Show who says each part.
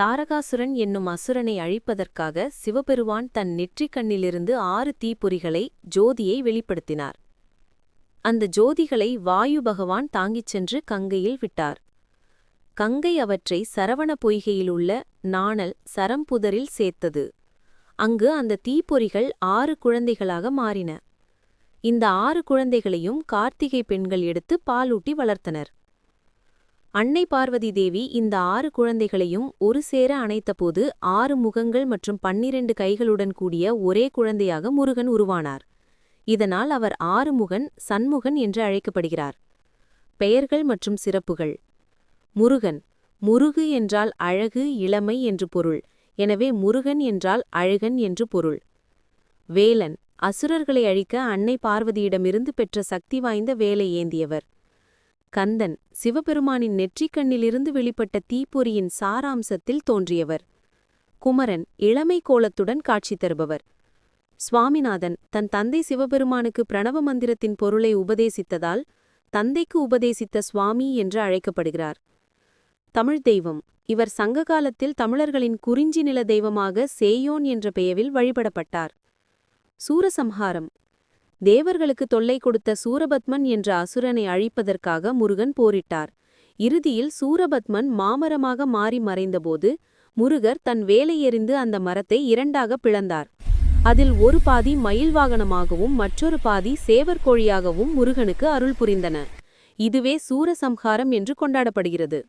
Speaker 1: தாரகாசுரன் என்னும் அசுரனை அழிப்பதற்காக சிவபெருவான் தன் நெற்றிக் கண்ணிலிருந்து ஆறு தீப்பொறிகளை ஜோதியை வெளிப்படுத்தினார். அந்த ஜோதிகளை வாயு பகவான் தாங்கிச் சென்று கங்கையில் விட்டார். கங்கை அவற்றை சரவண பொய்கையிலுள்ள நாணல் சரம்புதரில் சேர்த்தது. அங்கு அந்த தீப்பொறிகள் ஆறு குழந்தைகளாக மாறின. இந்த ஆறு குழந்தைகளையும் கார்த்திகை பெண்கள் எடுத்து பாலூட்டி வளர்த்தனர். அன்னை பார்வதி தேவி இந்த ஆறு குழந்தைகளையும் ஒரு சேர அணைத்தபோது ஆறு முகங்கள் மற்றும் பன்னிரண்டு கைகளுடன் கூடிய ஒரே குழந்தையாக முருகன் உருவானார். இதனால் அவர் ஆறுமுகன் சண்முகன் என்று அழைக்கப்படுகிறார். பெயர்கள் மற்றும் சிறப்புகள். முருகன் முருகு என்றால் அழகு இளமை என்று பொருள். எனவே முருகன் என்றால் அழகன் என்று பொருள். வேலன் அசுரர்களை அழிக்க அன்னை பார்வதியிடமிருந்து பெற்ற சக்தி வாய்ந்த வேலை ஏந்தியவர். கந்தன் சிவபெருமானின் நெற்றிக்கண்ணிலிருந்து வெளிப்பட்ட தீப்பொறியின் சாராம்சத்தில் தோன்றியவர். குமரன் இளமை கோலத்துடன் காட்சி தருபவர். சுவாமிநாதன் தன் தந்தை சிவபெருமானுக்கு பிரணவ மந்திரத்தின் பொருளை உபதேசித்ததால் தந்தைக்கு உபதேசித்த சுவாமி என்று அழைக்கப்படுகிறார். தமிழ் தெய்வம் இவர் சங்க காலத்தில் தமிழர்களின் குறிஞ்சி நில தெய்வமாக சேயோன் என்ற பெயரில் வழிபடப்பட்டார். சூரசம்ஹாரம் தேவர்களுக்கு தொல்லை கொடுத்த சூரபத்மன் என்ற அசுரனை அழிப்பதற்காக முருகன் போரிட்டார். இறுதியில் சூரபத்மன் மாமரமாக மாறி மறைந்தபோது முருகர் தன் வேலை எறிந்து அந்த மரத்தை இரண்டாக பிளந்தார். அதில் ஒரு பாதி மயில் வாகனமாகவும் மற்றொரு பாதி சேவற்கோழியாகவும் முருகனுக்கு அருள் புரிந்தன. இதுவே சூரசம்ஹாரம் என்று கொண்டாடப்படுகிறது.